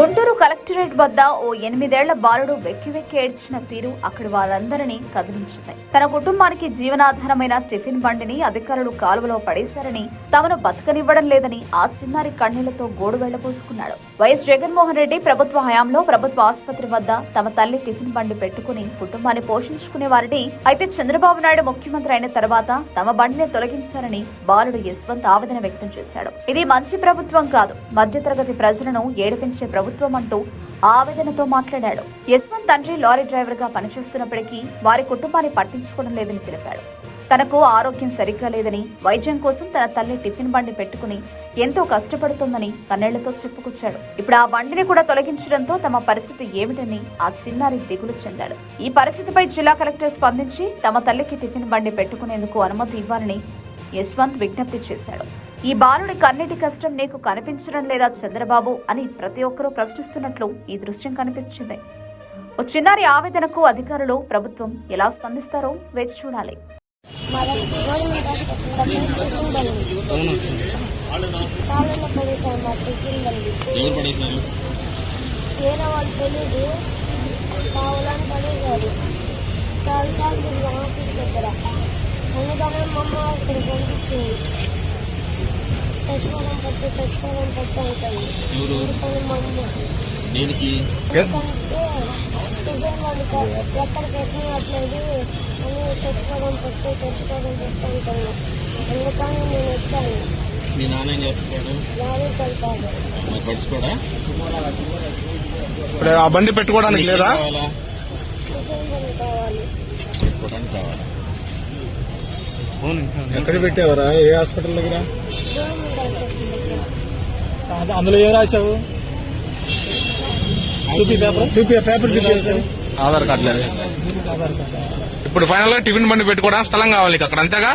Guntur collectorate వద్ద ఓ ఎనిమిదేళ్ళ బాలుడు వెక్కి వెక్కి ఏడ్చిన తీరు అక్కడి వారందరినీ కదిలించింది. తన కుటుంబానికి జీవనాధారమైన టిఫిన్ బండిని అధికారులు కాలువలో పడేశారని తమను బతకనివ్వడం లేదని ఆ చిన్నారి కన్నీళ్ళతో గోడు వెళ్ళబోసుకున్నాడు వైఎస్ జగన్మోహన్ రెడ్డి ప్రభుత్వ హయాంలో ప్రభుత్వ ఆసుపత్రి వద్ద తమ తల్లి టిఫిన్ బండి పెట్టుకుని కుటుంబాన్ని పోషించుకునే వారిని అయితే చంద్రబాబు నాయుడు ముఖ్యమంత్రి అయిన తర్వాత తమ బండిని తొలగించారని బాలుడు యశ్వంత్ ఆవేదన వ్యక్తం చేశాడు. ఇది మంచి ప్రభుత్వం కాదు. మధ్యతరగతి ప్రజలను ఏడిపించే ప్రభుత్వం ప్రభుత్వం అంటూ ఆవేదనతో మాట్లాడాడు. యశ్వంత్ తండ్రి లారీ డ్రైవర్గా పనిచేస్తున్నప్పటికీ వారి కుటుంబాన్ని పట్టించుకోవడం లేదని తెలిపాడు. తనకు ఆరోగ్యం సరిగ్గా లేదని వైద్యం కోసం తన తల్లి టిఫిన్ బండి పెట్టుకుని ఎంతో కష్టపడుతోందని కన్నెళ్ళతో చెప్పుకొచ్చాడు. ఇప్పుడు ఆ బండిని కూడా తొలగించడంతో తమ పరిస్థితి ఏమిటని ఆ చిన్నారి దిగులు చెందాడు. ఈ పరిస్థితిపై జిల్లా కలెక్టర్ స్పందించి తమ తల్లికి టిఫిన్ బండి పెట్టుకునేందుకు అనుమతి ఇవ్వాలని యశ్వంత్ విజ్ఞప్తి చేశాడు. ఈ బాలుడి కన్నీటి కష్టం నీకు కనిపించడం లేదా చంద్రబాబు అని ప్రతి ఒక్కరూ ప్రశ్నిస్తున్నట్లు ఈ దృశ్యం కనిపించింది ఓ చిన్నారి ఆవేదనకు అధికారులు ప్రభుత్వం ఎలా స్పందిస్తారో వేచి చూడాలి. మళ్ళీ రోజు వేరే వాళ్ళు తెలీదు కావాలని పడేశారు చాలాసార్లు ఆఫీస్ దగ్గర అందుకనే మా అమ్మ ఇక్కడ పంపించింది తెచ్చుకోవడం పట్టు తెచ్చుకోవడం పట్టు అవుతుంది ఎవరు అందుకని మా అమ్మ దేనికి? అని తెచ్చుకోవడం పట్టు తెచ్చుకోవడం పట్టు అంటుంది అందుకని నేను వచ్చాను మీ నాన్న ఏం చేస్తున్నాడు? పడుచుకోడా? ఇప్పుడు ఆ బండి పెట్టుకోవడానికి లేదా? ఎక్కడ పెట్టావరా? ఏ హాస్పిటల్ దగ్గర? అందులో ఏం రాశావు? చూపి పేపర్? చూపి పేపర్ చూపి. ఆధార్ కార్డు. లేదు ఇప్పుడు ఫైనల్గా టిఫిన్ బండి పెట్టుకోవడానికి స్థలం కావాలి అక్కడ అంతేగా?